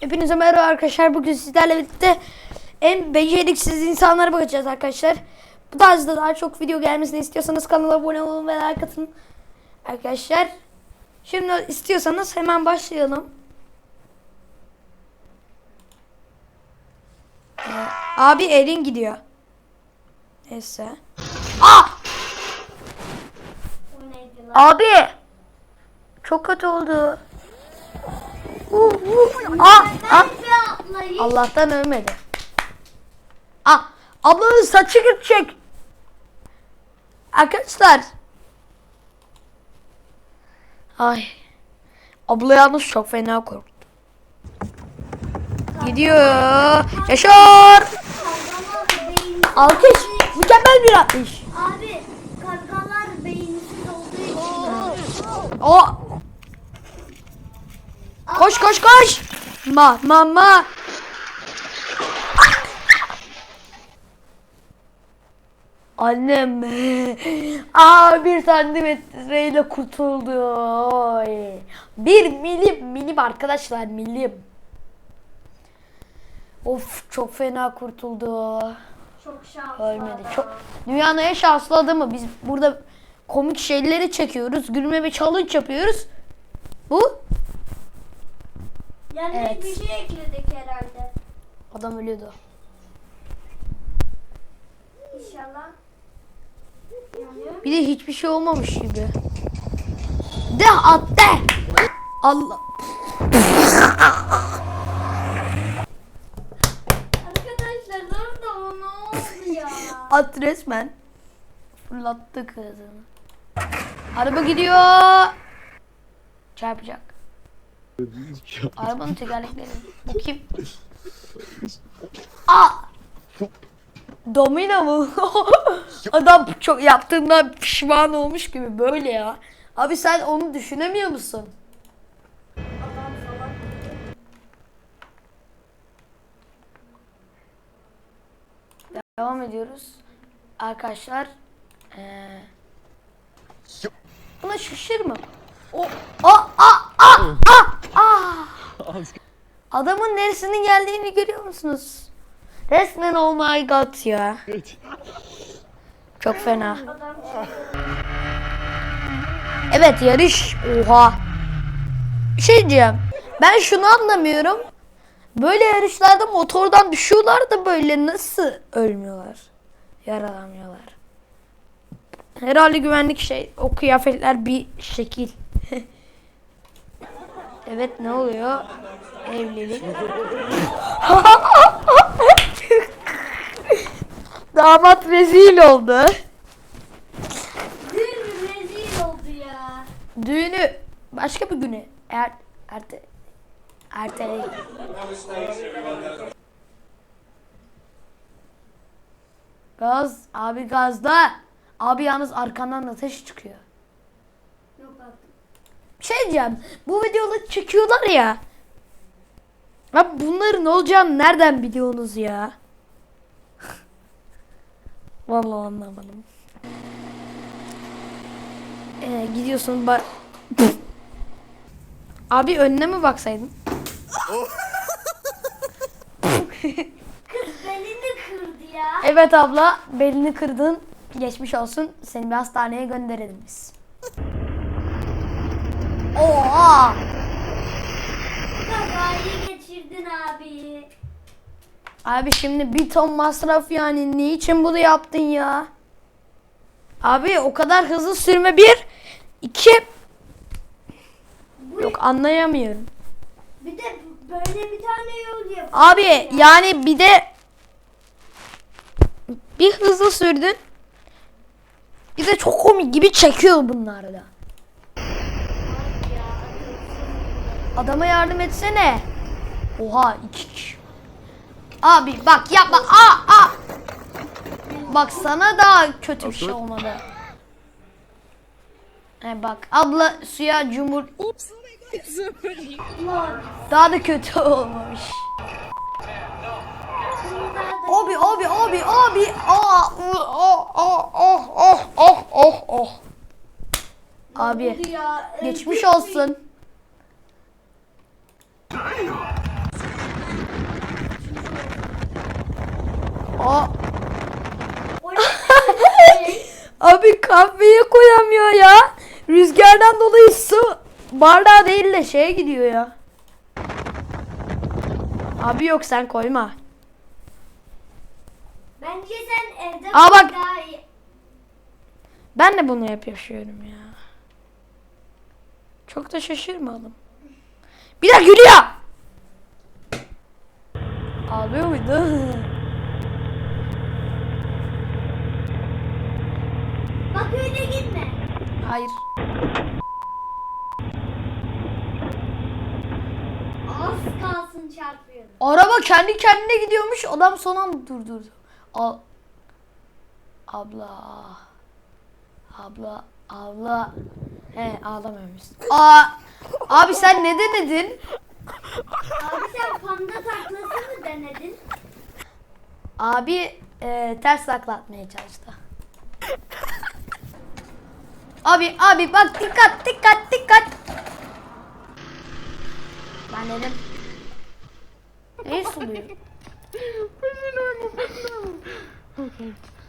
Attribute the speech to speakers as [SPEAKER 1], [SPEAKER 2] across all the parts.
[SPEAKER 1] Hepinize merhaba arkadaşlar. Bugün sizlerle birlikte en beceriksiz insanlara bakacağız arkadaşlar. Bu tarzda daha çok video gelmesini istiyorsanız kanala abone olun ve like atın. Arkadaşlar. Şimdi istiyorsanız hemen başlayalım. Ee, abi elin gidiyor. Neyse. Ah! Abi! Çok kötü oldu. Uh, uh. Ah, ah. Allah'tan ölmedi. Ah, ablanın saçı gidecek. Arkadaşlar. Ay. Abla yalnız çok fena korktu. Gidiyor. Yaşar. Alkış. Mükemmel bir atış.
[SPEAKER 2] Abi kargalar beyinsiz olduğu için
[SPEAKER 1] O. Koş koş koş. Ma ma ma. Annem. Aa bir santimetreyle kurtuldu. Oy. Bir milim milim arkadaşlar milim. Of çok fena kurtuldu.
[SPEAKER 2] çok şanslı.
[SPEAKER 1] Ölmedi. Çok dünyanın en şanslı adamı. Biz burada komik şeyleri çekiyoruz. Gülme ve challenge yapıyoruz. Bu
[SPEAKER 2] Yani
[SPEAKER 1] Evet.
[SPEAKER 2] bir şey ekledik herhalde.
[SPEAKER 1] adam ölüyordu.
[SPEAKER 2] İnşallah. Yanıyor.
[SPEAKER 1] Bir de hiçbir şey olmamış gibi. De at de. Allah.
[SPEAKER 2] Arkadaşlar nerede o ne oldu ya?
[SPEAKER 1] At resmen. Fırlattı kızını. Araba gidiyor. Çarpacak. Arabanın tekerlekleri. Bu kim? Aa! Domino mu? Adam çok yaptığından pişman olmuş gibi böyle ya. Abi sen onu düşünemiyor musun? Devam ediyoruz. Arkadaşlar. Ee, buna şaşırma. O, a, a, a, a, a. Adamın neresinin geldiğini görüyor musunuz? Resmen oh my god ya. Çok fena. Evet yarış. Oha. Bir şey diyeceğim. Ben şunu anlamıyorum. Böyle yarışlarda motordan düşüyorlar da böyle nasıl ölmüyorlar? Yaralanmıyorlar. Herhalde güvenlik şey o kıyafetler bir şekil. Evet ne oluyor? Evlilik. Damat rezil oldu.
[SPEAKER 2] Dün rezil oldu ya.
[SPEAKER 1] Düğünü başka bir güne er erte erteleyin. Gaz abi gazda. Abi yalnız arkandan ateş çıkıyor.
[SPEAKER 2] Yok artık.
[SPEAKER 1] Şey diyeceğim. Bu videoları çekiyorlar ya. Abi bunların olacağını nereden biliyorsunuz ya? Vallahi anlamadım. Ee, gidiyorsun bak. Abi önüne mi baksaydın?
[SPEAKER 2] Kız belini kırdı ya.
[SPEAKER 1] Evet abla belini kırdın. Geçmiş olsun. Seni bir hastaneye gönderelim biz. Oha!
[SPEAKER 2] Kazayı geçirdin abi.
[SPEAKER 1] Abi şimdi bir ton masraf yani. Niçin bunu yaptın ya? Abi o kadar hızlı sürme bir. iki
[SPEAKER 2] Bu,
[SPEAKER 1] Yok anlayamıyorum.
[SPEAKER 2] Bir de böyle bir tane yol yap.
[SPEAKER 1] Abi yani bir de bir hızlı sürdün. Bir de çok komik gibi çekiyor bunlar da. Adama yardım etsene. Oha iki kişi. Abi bak yapma. Aa, aa. Bak sana daha kötü bir şey olmadı. He bak abla suya cumhur. Daha da kötü olmamış. Abi abi abi. Aa, oh oh oh oh oh oh oh. Abi geçmiş olsun. Abi kahveye koyamıyor ya. Rüzgardan dolayı su bardağı değil de şeye gidiyor ya. Abi yok sen koyma.
[SPEAKER 2] Bence sen evde
[SPEAKER 1] Aa, bak.
[SPEAKER 2] daha iyi.
[SPEAKER 1] Ben de bunu hep yaşıyorum ya. Çok da şaşırmadım. Bir dakika gülüyor. Ağlıyor muydu? Hayır.
[SPEAKER 2] Az kalsın çarpıyorum.
[SPEAKER 1] Araba kendi kendine gidiyormuş. Adam son anda durdurdu. Al. Abla. Abla. Abla. He ağlamıyormuşsun. Aa, abi sen ne denedin?
[SPEAKER 2] Abi sen panda taklası mı denedin?
[SPEAKER 1] Abi e, ters taklatmaya çalıştı. Abi abi bak dikkat dikkat dikkat. Ben dedim. Neyi suluyor?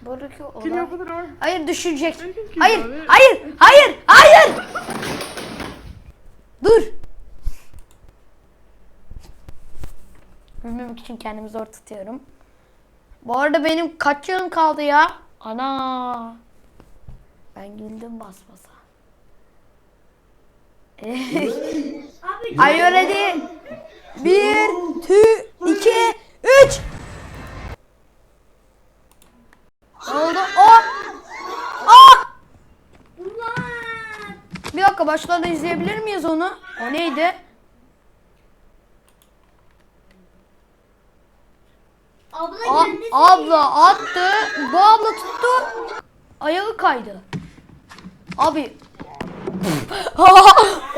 [SPEAKER 1] Buradaki olay. Hayır düşecek. Hayır hayır hayır hayır. Dur. Ölmemek için kendimi zor tutuyorum. Bu arada benim kaç yılım kaldı ya? Ana. Ben güldüm bas basa. Are you ready? Bir, two, iki, üç. Oldu? O! O!
[SPEAKER 2] ulan.
[SPEAKER 1] Bir dakika başlarda izleyebilir miyiz onu? O neydi?
[SPEAKER 2] Abla
[SPEAKER 1] A- abla attı. Bu abla tuttu. Ayağı kaydı. Abi.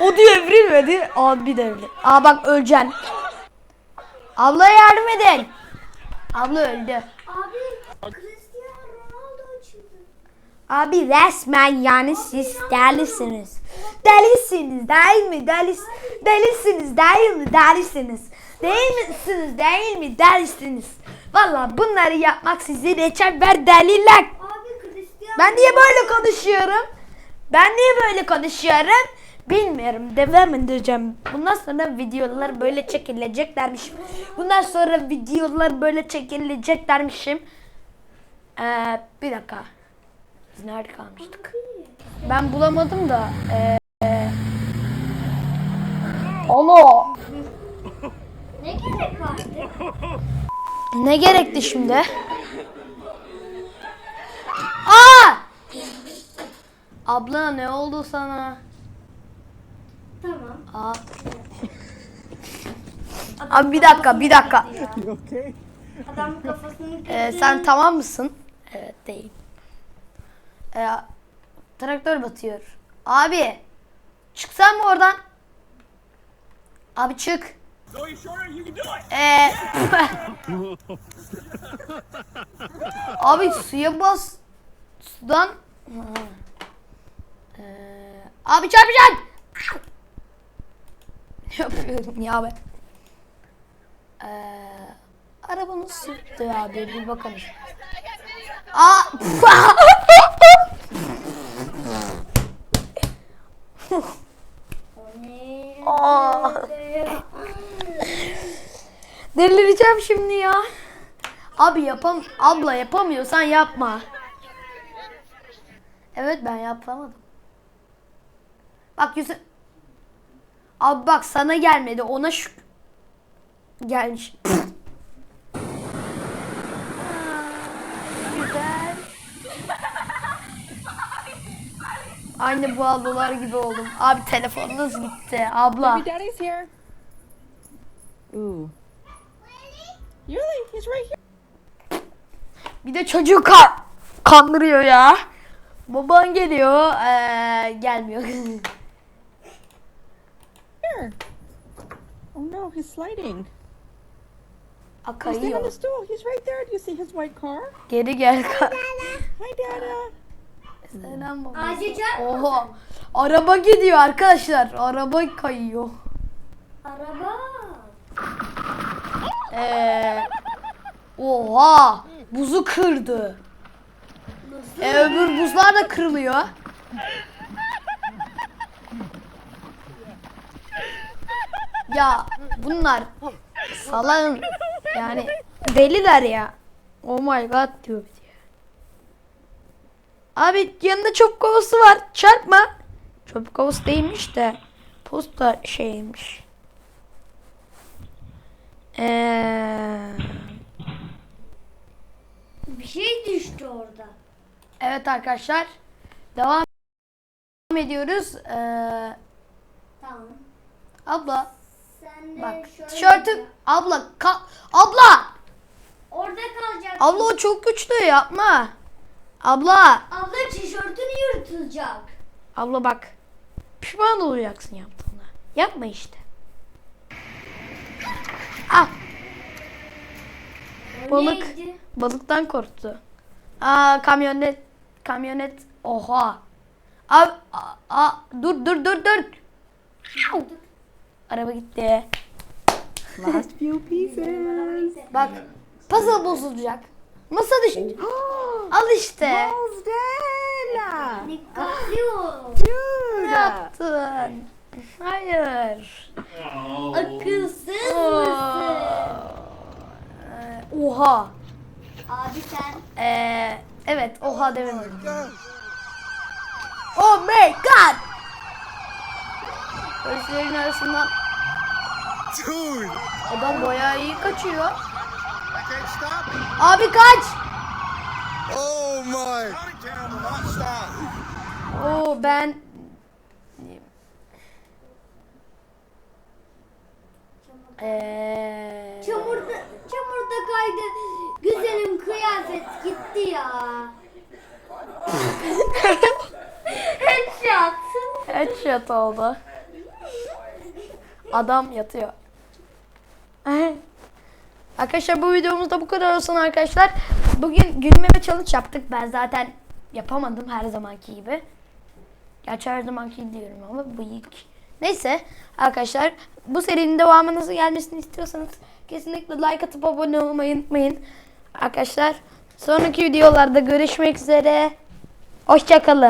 [SPEAKER 1] o diyor evrilmedi. Abi devri. Aa bak öleceksin. Ablaya yardım edin. Abla öldü.
[SPEAKER 2] Abi Cristiano Ronaldo çıktı.
[SPEAKER 1] Abi resmen yani siz delisiniz. Delisiniz değil mi? Delis, delisiniz değil mi? Delisiniz. Değil misiniz? Değil mi? Delisiniz. Valla bunları yapmak sizi reçber deliler.
[SPEAKER 2] Abi Cristiano
[SPEAKER 1] Ben niye böyle konuşuyorum? Ben niye böyle konuşuyorum? Bilmiyorum. Devam edeceğim. Bundan sonra videolar böyle çekileceklermiş. Bundan sonra videolar böyle çekileceklermişim. Ee, bir dakika. Biz nerede kalmıştık? Ben bulamadım da. Ee, Alo.
[SPEAKER 2] Ne gerek vardı?
[SPEAKER 1] Ne gerekti şimdi? Aa! Abla ne oldu sana?
[SPEAKER 2] Tamam.
[SPEAKER 1] Aa. Abi bir dakika, bir dakika.
[SPEAKER 2] Adam kafasını
[SPEAKER 1] Ee, sen tamam mısın? Evet, değil. Ee, traktör batıyor. Abi, çıksan mı oradan? Abi çık. Ee, abi suya bas. Sudan. Ee, abi çarpacaksın. Ne yapıyorum ya ben? Ee, arabanın sürttü abi bir bakalım. Aa! Aa! Delireceğim şimdi ya. Abi yapam abla yapamıyorsan yapma. Evet ben yapamadım. Bak yüzü Abi bak sana gelmedi ona şu gelmiş. Güzel. Aynı bu ablalar gibi oldum. Abi telefonunuz gitti. Abla.
[SPEAKER 3] Baby daddy's here. Ooh. Really? He's right here.
[SPEAKER 1] Bir de çocuğu ka- kandırıyor ya. Baban geliyor, eee, gelmiyor.
[SPEAKER 3] Oh no, he's sliding.
[SPEAKER 1] A
[SPEAKER 3] He's staying on
[SPEAKER 1] kayıyor.
[SPEAKER 3] the stool. He's right there. Do you see his white car?
[SPEAKER 1] Geri gel. ka-
[SPEAKER 3] Hi, Dada.
[SPEAKER 1] Selam babası.
[SPEAKER 2] Ağaca çarpma.
[SPEAKER 1] Oha. Araba gidiyor arkadaşlar. Araba kayıyor.
[SPEAKER 2] Araba.
[SPEAKER 1] Eee. Oha. Buzu kırdı. E, öbür buzlar da kırılıyor. Ya bunlar salağın yani deliler ya. Oh my god diyor. Abi yanında çöp kovası var. Çarpma. Çöp kovası değilmiş de posta şeymiş. Eee
[SPEAKER 2] Bir şey düştü orada.
[SPEAKER 1] Evet arkadaşlar. Devam ediyoruz. Ee,
[SPEAKER 2] Tamam.
[SPEAKER 1] abla
[SPEAKER 2] Sen
[SPEAKER 1] bak
[SPEAKER 2] şöyle
[SPEAKER 1] tişörtüm abla ka- abla
[SPEAKER 2] Orada kalacak.
[SPEAKER 1] abla o çok güçlü yapma. Abla
[SPEAKER 2] Abla tişörtünü yırtılacak.
[SPEAKER 1] abla bak pişman olacaksın yaptığına. Yapma işte. Ah
[SPEAKER 2] O
[SPEAKER 1] Balık.
[SPEAKER 2] neydi?
[SPEAKER 1] balıktan korktu. Aa kamyonet kamyonet oha. Abi a, a- dur dur dur dur. Au! Araba gitti.
[SPEAKER 3] Last few pieces.
[SPEAKER 1] Bak puzzle bozulacak. Masa düştü. Al işte.
[SPEAKER 2] Ol.
[SPEAKER 1] Ne yaptın? Hayır.
[SPEAKER 2] Akılsız mısın?
[SPEAKER 1] Oha.
[SPEAKER 2] Abi sen
[SPEAKER 1] Ee, evet oha demedim. Oh my god. Polislerin arasından adam bayağı iyi kaçıyor.
[SPEAKER 4] I can't stop.
[SPEAKER 1] Abi kaç.
[SPEAKER 4] Oh my!
[SPEAKER 1] Oo ben Eee
[SPEAKER 2] çamurda çamurda kaydı. Güzelim kıyafet gitti ya. Headshot.
[SPEAKER 1] headshot oldu. Adam yatıyor. Arkadaşlar bu videomuzda bu kadar olsun arkadaşlar. Bugün gülmeme challenge yaptık. Ben zaten yapamadım her zamanki gibi. Gerçi her zamanki diyorum ama bu ilk. Neyse arkadaşlar bu serinin devamının gelmesini istiyorsanız kesinlikle like atıp abone olmayı unutmayın. Arkadaşlar sonraki videolarda görüşmek üzere. Hoşçakalın.